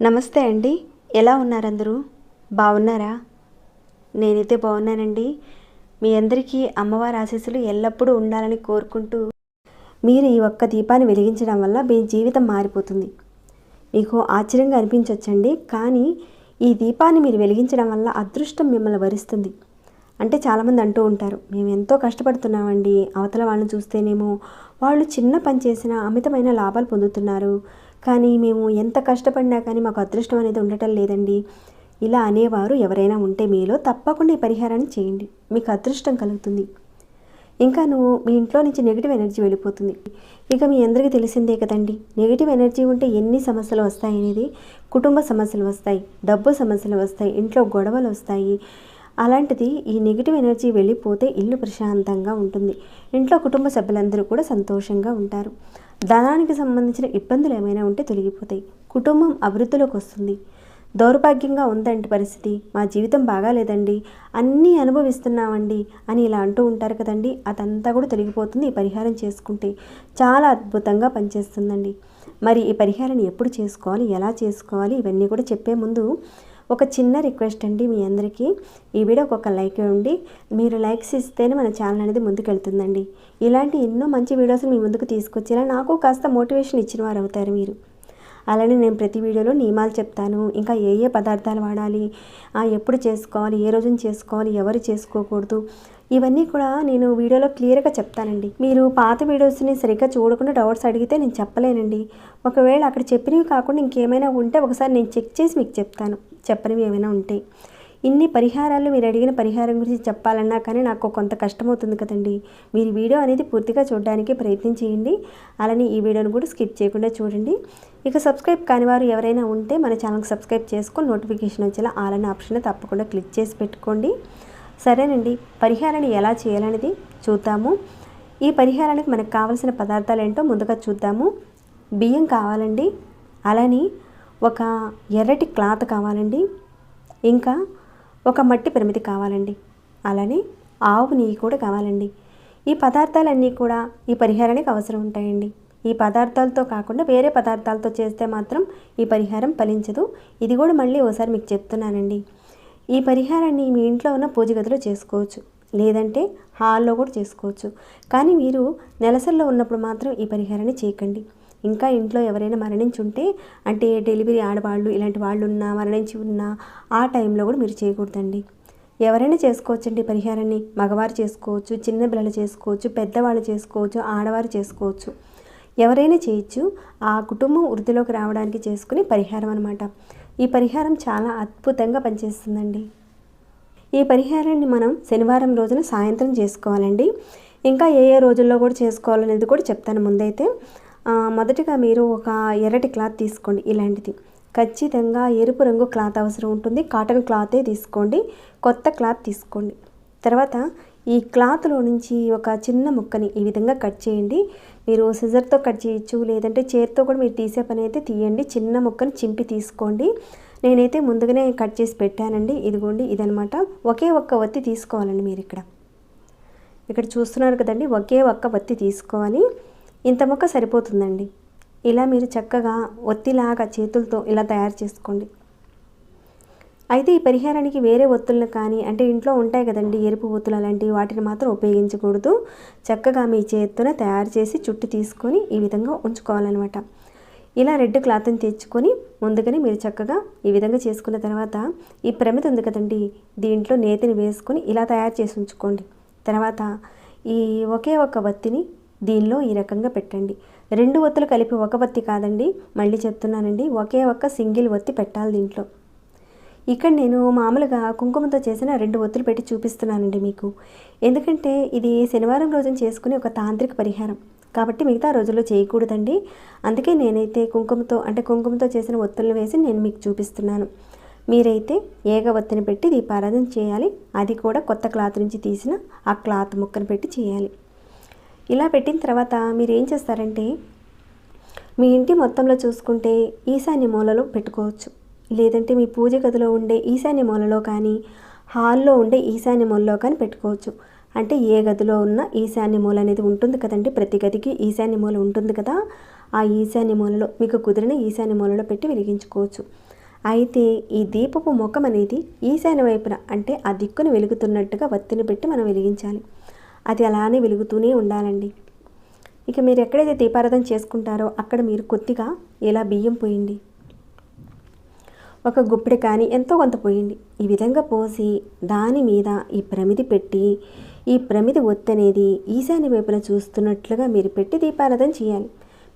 నమస్తే అండి. ఎలా ఉన్నారందరూ? బాగున్నారా? నేనైతే బాగున్నానండి. మీ అందరికీ అమ్మవారి ఆశీస్సులు ఎల్లప్పుడూ ఉండాలని కోరుకుంటూ మీరు ఈ ఒక్క దీపాన్ని వెలిగించడం వల్ల మీ జీవితం మారిపోతుంది. మీకు ఆశ్చర్యంగా అనిపించవచ్చండి కానీ ఈ దీపాన్ని మీరు వెలిగించడం వల్ల అదృష్టం మిమ్మల్ని వరిస్తుంది. అంటే చాలామంది అంటూ ఉంటారు మేము ఎంతో కష్టపడుతున్నామండి అవతల వాళ్ళని చూస్తేనేమో వాళ్ళు చిన్న పని చేసినా అమితమైన లాభాలు పొందుతున్నారు. కానీ మేము ఎంత కష్టపడినా కానీ మాకు అదృష్టం అనేది ఉండటం లేదండి. ఇలా అనేవారు ఎవరైనా ఉంటే మీలో తప్పకుండా ఈ పరిహారాన్ని చేయండి. మీకు అదృష్టం కలుగుతుంది. ఇంకా నువ్వు మీ ఇంట్లో నుంచి నెగిటివ్ ఎనర్జీ వెళ్ళిపోతుంది. ఇక మీ అందరికీ తెలిసిందే కదండి నెగిటివ్ ఎనర్జీ ఉంటే ఎన్ని సమస్యలు వస్తాయి అనేది? కుటుంబ సమస్యలు వస్తాయి డబ్బు సమస్యలు వస్తాయి ఇంట్లో గొడవలు వస్తాయి అలాంటిది ఈ నెగిటివ్ ఎనర్జీ వెళ్ళిపోతే ఇల్లు ప్రశాంతంగా ఉంటుంది. ఇంట్లో కుటుంబ సభ్యులందరూ కూడా సంతోషంగా ఉంటారు. ధనానికి సంబంధించిన ఇబ్బందులు ఏమైనా ఉంటే తొలగిపోతాయి. కుటుంబం అభివృద్ధిలోకి వస్తుంది. దౌర్భాగ్యంగా ఉందండి పరిస్థితి. మా జీవితం బాగాలేదండి. అన్నీ అనుభవిస్తున్నామండి అని ఇలా అంటూ ఉంటారు కదండి. అదంతా కూడా తొలగిపోతుంది ఈ పరిహారం చేసుకుంటే. చాలా అద్భుతంగా పనిచేస్తుందండి. మరి ఈ పరిహారాన్ని ఎప్పుడు చేసుకోవాలి? ఎలా చేసుకోవాలి? ఇవన్నీ కూడా చెప్పే ముందు ఒక చిన్న రిక్వెస్ట్ అండి మీ అందరికీ. ఈ వీడియో ఒక లైక్ ఇవ్వండి మీరు లైక్స్ ఇస్తేనే మన ఛానల్ అనేది ముందుకెళ్తుందండి. ఇలాంటి ఎన్నో మంచి వీడియోస్ మీ ముందుకు తీసుకొచ్చేలా నాకు కాస్త మోటివేషన్ ఇచ్చిన వారు అవుతారు మీరు. అలానే నేను ప్రతి వీడియోలో నియమాలు చెప్తాను. ఇంకా ఏ ఏ పదార్థాలు వాడాలి ఎప్పుడు చేసుకోవాలి ఏ రోజున చేసుకోవాలి ఎవరు చేసుకోకూడదు ఇవన్నీ కూడా నేను వీడియోలో క్లియర్గా చెప్తానండి. మీరు పాత వీడియోస్ని సరిగ్గా చూడకుండా డౌట్స్ అడిగితే నేను చెప్పలేనండి. ఒకవేళ అక్కడ చెప్పినవి కాకుండా ఇంకేమైనా ఉంటే ఒకసారి నేను చెక్ చేసి మీకు చెప్తాను. చెప్పనివి ఏమైనా ఉంటే. ఇన్ని పరిహారాలు మీరు అడిగిన పరిహారం గురించి చెప్పాలన్నా కానీ నాకు కొంత కష్టమవుతుంది కదండి. మీరు వీడియో అనేది పూర్తిగా చూడడానికి ప్రయత్నం చేయండి. అలానే ఈ వీడియోను కూడా స్కిప్ చేయకుండా చూడండి. ఇక సబ్స్క్రైబ్ కాని వారు ఎవరైనా ఉంటే మన ఛానల్కి సబ్స్క్రైబ్ చేసుకొని నోటిఫికేషన్ వచ్చేలా ఆలనే ఆప్షన్ తప్పకుండా క్లిక్ చేసి పెట్టుకోండి. సరేనండి. పరిహారాన్ని ఎలా చేయాలనేది చూద్దాము. ఈ పరిహారానికి మనకు కావలసిన పదార్థాలు ఏంటో ముందుగా చూద్దాము. బియ్యం కావాలండి. అలానే ఒక ఎర్రటి క్లాత్ కావాలండి. ఇంకా ఒక మట్టి పరిమితి కావాలండి. అలానే ఆవు నెయ్యి కూడా కావాలండి. ఈ పదార్థాలన్నీ కూడా ఈ పరిహారానికి అవసరం ఉంటాయండి. ఈ పదార్థాలతో కాకుండా వేరే పదార్థాలతో చేస్తే మాత్రం ఈ పరిహారం ఫలించదు. ఇది కూడా మళ్ళీ ఒకసారి మీకు చెప్తున్నానండి. ఈ పరిహారాన్ని మీ ఇంట్లో ఉన్న పూజ గదిలో చేసుకోవచ్చు. లేదంటే హాల్లో కూడా చేసుకోవచ్చు. కానీ మీరు నెలసల్లో ఉన్నప్పుడు మాత్రం ఈ పరిహారాన్ని చేయకండి. ఇంకా ఇంట్లో ఎవరైనా మరణించి ఉంటే అంటే డెలివరీ ఆడవాళ్ళు ఇలాంటి వాళ్ళు ఉన్నా మరణించి ఉన్నా ఆ టైంలో కూడా మీరు చేయకూడదండి. ఎవరైనా చేసుకోవచ్చండి పరిహారాన్ని. మగవారు చేసుకోవచ్చు చిన్న పిల్లలు చేసుకోవచ్చు పెద్దవాళ్ళు చేసుకోవచ్చు ఆడవారు చేసుకోవచ్చు. ఎవరైనా చేయొచ్చు. ఆ కుటుంబం వృద్ధిలోకి రావడానికి చేసుకుని పరిహారం అనమాట ఈ పరిహారం చాలా అద్భుతంగా పనిచేస్తుందండి. ఈ పరిహారాన్ని మనం శనివారం రోజున సాయంత్రం చేసుకోవాలండి. ఇంకా ఏ ఏ రోజుల్లో కూడా చేసుకోవాలనేది కూడా చెప్తాను ముందైతే. మొదటిగా మీరు ఒక ఎర్రటి క్లాత్ తీసుకోండి ఇలాంటిది. ఖచ్చితంగా ఎరుపు రంగు క్లాత్ అవసరం ఉంటుంది. కాటన్ క్లాతే తీసుకోండి. కొత్త క్లాత్ తీసుకోండి. తర్వాత ఈ క్లాత్లో నుంచి ఒక చిన్న ముక్కని ఈ విధంగా కట్ చేయండి. మీరు సిజర్తో కట్ చేయొచ్చు లేదంటే చేతితో కూడా మీరు తీసే పని అయితే తీయండి. చిన్న ముక్కను చింపి తీసుకోండి. నేనైతే ముందుగానే కట్ చేసి పెట్టానండి. ఇదిగోండి ఇదనమాట. ఒకే ఒక్క వత్తి తీసుకోవాలండి మీరు ఇక్కడ. ఇక్కడ చూస్తున్నారు కదండి ఒకే ఒక్క వత్తి తీసుకోవాలి. ఇంత ముక్క సరిపోతుందండి. ఇలా మీరు చక్కగా ఒత్తిలాగా చేతులతో ఇలా తయారు చేసుకోండి. అయితే ఈ పరిహారానికి వేరే ఒత్తులను కానీ అంటే ఇంట్లో ఉంటాయి కదండి ఎరుపు ఒత్తులు అలాంటివి వాటిని మాత్రం ఉపయోగించకూడదు. చక్కగా మీ చేతితోనే తయారు చేసి చుట్టు తీసుకొని ఈ విధంగా ఉంచుకోవాలన్నమాట. ఇలా రెడ్ క్లాత్ని తెచ్చుకొని ముందుగానే మీరు చక్కగా ఈ విధంగా చేసుకున్న తర్వాత ఈ ప్రమిత ఉంది కదండి దీంట్లో నేతిని వేసుకొని ఇలా తయారు చేసి ఉంచుకోండి. తర్వాత ఈ ఒకే ఒక వత్తిని దీనిలో ఈ రకంగా పెట్టండి. రెండు ఒత్తులు కలిపి ఒక వత్తి కాదండి మళ్ళీ చెప్తున్నానండి ఒకే ఒక్క సింగిల్ ఒత్తి పెట్టాలి దీంట్లో. ఇక్కడ నేను మామూలుగా కుంకుమతో చేసిన రెండు ఒత్తులు పెట్టి చూపిస్తున్నానండి మీకు. ఎందుకంటే ఇది శనివారం రోజున చేసుకునే ఒక తాంత్రిక పరిహారం. కాబట్టి మిగతా రోజుల్లో చేయకూడదండి. అందుకే నేనైతే కుంకుమతో అంటే కుంకుమతో చేసిన ఒత్తులను వేసి నేను మీకు చూపిస్తున్నాను. మీరైతే ఏగ ఒత్తిని పెట్టి దీపారాధన చేయాలి. అది కూడా కొత్త క్లాత్ నుంచి తీసిన ఆ క్లాత్ ముక్కను పెట్టి చేయాలి. ఇలా పెట్టిన తర్వాత మీరు ఏం చేస్తారంటే మీ ఇంటి మొత్తంలో చూసుకుంటే ఈశాన్య మూలలో పెట్టుకోవచ్చు. లేదంటే మీ పూజ గదిలో ఉండే ఈశాన్య మూలలో కానీ హాల్లో ఉండే ఈశాన్య మూలలో కానీ పెట్టుకోవచ్చు. అంటే ఏ గదిలో ఉన్న ఈశాన్య మూల అనేది ఉంటుంది కదండి. ప్రతి గదికి ఈశాన్య మూల ఉంటుంది కదా. ఆ ఈశాన్య మూలలో మీకు కుదిరిన ఈశాన్య మూలలో పెట్టి వెలిగించుకోవచ్చు. అయితే ఈ దీపపు ముఖం అనేది ఈశాన్య వైపున అంటే ఆ దిక్కును వెలుగుతున్నట్టుగా వత్తిని పెట్టి మనం వెలిగించాలి. అది అలానే వెలుగుతూనే ఉండాలండి. ఇక మీరు ఎక్కడైతే దీపారాధన చేసుకుంటారో అక్కడ మీరు కొద్దిగా ఇలా బియ్యం పోయండి. ఒక గుప్పిడి కానీ ఎంతో కొంత పోయండి ఈ విధంగా పోసి దాని మీద ఈ ప్రమిది పెట్టి ఈ ప్రమిది ఒత్తి అనేది ఈశాన్య వైపున చూస్తున్నట్లుగా మీరు పెట్టి దీపారాధన చేయాలి.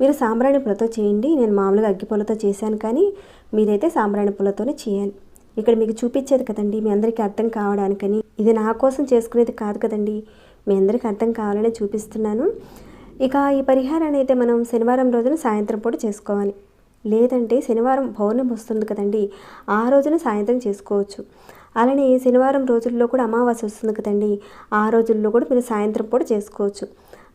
మీరు సాంబ్రాణి పూలతో చేయండి. నేను మామూలుగా అగ్గిపూలతో చేశాను కానీ మీరైతే సాంబ్రాణి పూలతోనే చేయాలి. ఇక్కడ మీకు చూపించేది కదండి మీ అందరికీ అర్థం కావడానికని. ఇది నా కోసం చేసుకునేది కాదు కదండి మీ అందరికీ అర్థం కావాలని చూపిస్తున్నాను. ఇక ఈ పరిహారాన్ని అయితే మనం శనివారం రోజున సాయంత్రం పూట చేసుకోవాలి. లేదంటే శనివారం పౌర్ణమి వస్తుంది కదండి. ఆ రోజున సాయంత్రం చేసుకోవచ్చు. అలానే శనివారం రోజుల్లో కూడా అమావాస్య వస్తుంది కదండి. ఆ రోజుల్లో కూడా మీరు సాయంత్రం పూట చేసుకోవచ్చు.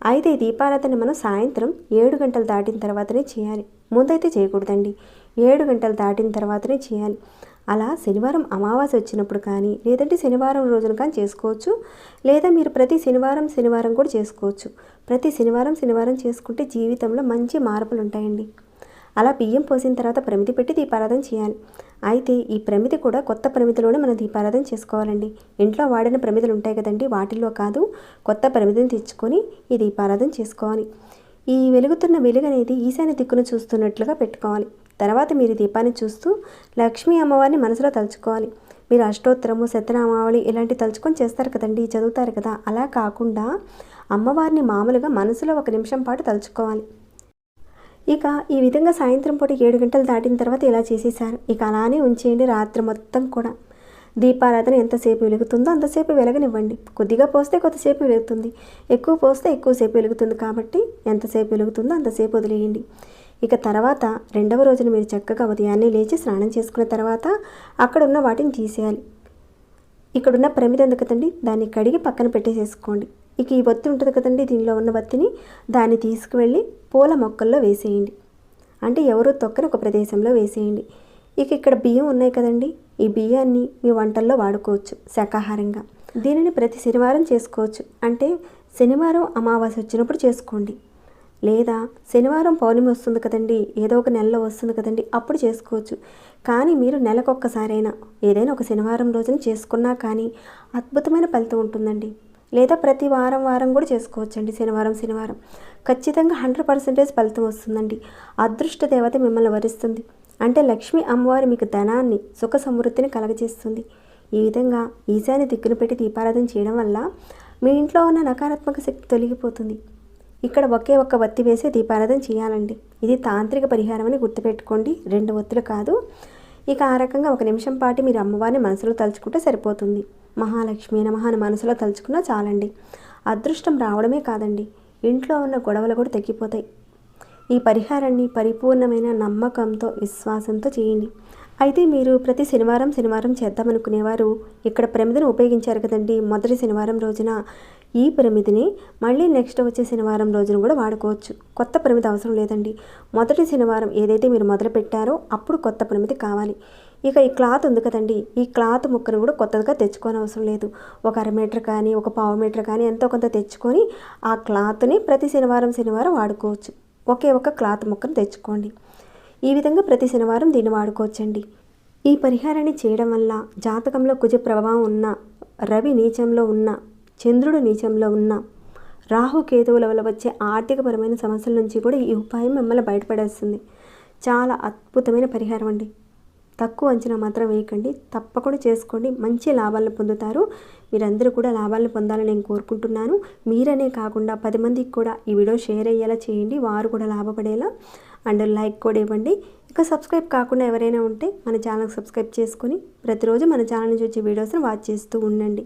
అయితే దీపారాధన మనం సాయంత్రం ఏడు గంటలు దాటిన తర్వాతనే చేయాలి. ముందైతే చేయకూడదండి. ఏడు గంటలు దాటిన తర్వాతనే చేయాలి. అలా శనివారం అమావాస్య వచ్చినప్పుడు కానీ లేదంటే శనివారం రోజున కానీ చేసుకోవచ్చు. లేదా మీరు ప్రతి శనివారం శనివారం కూడా చేసుకోవచ్చు. ప్రతి శనివారం శనివారం చేసుకుంటే జీవితంలో మంచి మార్పులు ఉంటాయండి. అలా బియ్యం పోసిన తర్వాత ప్రమిది పెట్టి దీపారాధన చేయాలి. అయితే ఈ ప్రమిది కూడా కొత్త ప్రమిదిలోనే మనం దీపారాధన చేసుకోవాలండి. ఇంట్లో వాడిన ప్రమిదలు ఉంటాయి కదండి వాటిల్లో కాదు కొత్త ప్రమిదిని తెచ్చుకొని ఈ దీపారాధన చేసుకోవాలి. ఈ వెలుగుతున్న వెలుగు అనేది ఈశాన్య దిక్కును చూస్తున్నట్లుగా పెట్టుకోవాలి. తర్వాత మీరు దీపాన్ని చూస్తూ లక్ష్మీ అమ్మవారిని మనసులో తలుచుకోవాలి. మీరు అష్టోత్తరము సత్యనామావళి ఇలాంటి తలుచుకొని చేస్తారు కదండి చదువుతారు కదా. అలా కాకుండా అమ్మవారిని మామూలుగా మనసులో ఒక నిమిషం పాటు తలుచుకోవాలి. ఇక ఈ విధంగా సాయంత్రం పూట ఏడు గంటలు దాటిన తర్వాత ఇలా చేసేసారు ఇక అలానే ఉంచేయండి రాత్రి మొత్తం కూడా. దీపారాధన ఎంతసేపు వెలుగుతుందో అంతసేపు వెలగనివ్వండి. కొద్దిగా పోస్తే కొద్దిసేపు వెలుగుతుంది. ఎక్కువ పోస్తే ఎక్కువసేపు వెలుగుతుంది కాబట్టి ఎంతసేపు వెలుగుతుందో అంతసేపు వదిలేయండి. ఇక తర్వాత రెండవ రోజున మీరు చక్కగా ఉదయాన్నే లేచి స్నానం చేసుకున్న తర్వాత అక్కడ ఉన్న వాటిని తీసేయాలి. ఇక్కడున్న ప్రమిద ఉంది కదండి? దాన్ని కడిగి పక్కన పెట్టేసేసుకోండి. ఇక ఈ బత్తి ఉంటుంది కదండి దీనిలో ఉన్న బత్తిని దాన్ని తీసుకువెళ్ళి పూల మొక్కల్లో వేసేయండి. అంటే ఎవరు తొక్కని ఒక ప్రదేశంలో వేసేయండి. ఇక ఇక్కడ బియ్యం ఉన్నాయి కదండి ఈ బియ్యాన్ని మీ వంటల్లో వాడుకోవచ్చు శాకాహారంగా. దీనిని ప్రతి శనివారం చేసుకోవచ్చు. అంటే శనివారం అమావాస్య వచ్చినప్పుడు చేసుకోండి. లేదా శనివారం పౌర్ణమి వస్తుంది కదండి ఏదో ఒక నెలలో వస్తుంది కదండి అప్పుడు చేసుకోవచ్చు. కానీ మీరు నెలకొక్కసారైనా ఏదైనా ఒక శనివారం రోజున చేసుకున్నా కానీ అద్భుతమైన ఫలితం ఉంటుందండి. లేదా ప్రతి వారం వారం కూడా చేసుకోవచ్చండి శనివారం శనివారం. ఖచ్చితంగా హండ్రెడ్ పర్సెంటేజ్ ఫలితం వస్తుందండి. అదృష్ట దేవత మిమ్మల్ని వరిస్తుంది. అంటే లక్ష్మి అమ్మవారి మీకు ధనాన్ని సుఖ సమృద్ధిని కలగజేస్తుంది. ఈ విధంగా ఈశాన్య దిక్కును పెట్టి దీపారాధన చేయడం వల్ల మీ ఇంట్లో ఉన్న నకారాత్మక శక్తి తొలగిపోతుంది. ఇక్కడ ఒకే ఒక్క వత్తి వేసే దీపారాధన చేయాలండి. ఇది తాంత్రిక పరిహారం అని గుర్తుపెట్టుకోండి. రెండు ఒత్తులు కాదు. ఇక ఆ రకంగా ఒక నిమిషం పాటు మీరు అమ్మవారిని మనసులో తలుచుకుంటే సరిపోతుంది. మహాలక్ష్మి నమః మనసులో తలుచుకున్నా చాలండి. అదృష్టం రావడమే కాదండి. ఇంట్లో ఉన్న గొడవలు కూడా తగ్గిపోతాయి. ఈ పరిహారాన్ని పరిపూర్ణమైన నమ్మకంతో విశ్వాసంతో చేయండి. అయితే మీరు ప్రతి శనివారం శనివారం చేద్దామనుకునేవారు. ఇక్కడ ప్రమిదను ఉపయోగించారు కదండి. మొదటి శనివారం రోజున ఈ పరిమితిని మళ్ళీ నెక్స్ట్ వచ్చే శనివారం రోజున కూడా వాడుకోవచ్చు. కొత్త పరిమితి అవసరం లేదండి. మొదటి శనివారం ఏదైతే మీరు మొదలు పెట్టారో అప్పుడు కొత్త పరిమితి కావాలి. ఇక ఈ క్లాత్ ఉంది కదండి. ఈ క్లాత్ ముక్కను కూడా కొత్తగా తెచ్చుకోని అవసరం లేదు. ఒక అర మీటర్ కానీ ఒక పావు మీటర్ కానీ ఎంతో కొంత తెచ్చుకొని ఆ క్లాత్ని ప్రతి శనివారం శనివారం వాడుకోవచ్చు. ఒకే ఒక క్లాత్ ముక్కను తెచ్చుకోండి. ఈ విధంగా ప్రతి శనివారం దీన్ని వాడుకోవచ్చండి. ఈ పరిహారాన్ని చేయడం వల్ల జాతకంలో కుజ ప్రభావం ఉన్న రవి నీచంలో ఉన్న చంద్రుడు నీచంలో ఉన్న రాహు కేతువుల వల్ల వచ్చే ఆర్థికపరమైన సమస్యల నుంచి కూడా ఈ ఉపాయం మిమ్మల్ని బయటపడేస్తుంది. చాలా అద్భుతమైన పరిహారం అండి. తక్కువ అంచనా మాత్రం వేయకండి. తప్పకుండా చేసుకోండి. మంచి లాభాలను పొందుతారు. మీరందరూ కూడా లాభాలను పొందాలని నేను కోరుకుంటున్నాను. మీరనే కాకుండా పది మందికి కూడా ఈ వీడియో షేర్ అయ్యేలా చేయండి. వారు కూడా లాభపడేలా. అండ్ లైక్ కూడా ఇవ్వండి. ఇక సబ్స్క్రైబ్ కాకుండా ఎవరైనా ఉంటే మన ఛానల్కి సబ్స్క్రైబ్ చేసుకొని ప్రతిరోజు మన ఛానల్ నుంచి వచ్చే వీడియోస్ని వాచ్ చేస్తూ ఉండండి.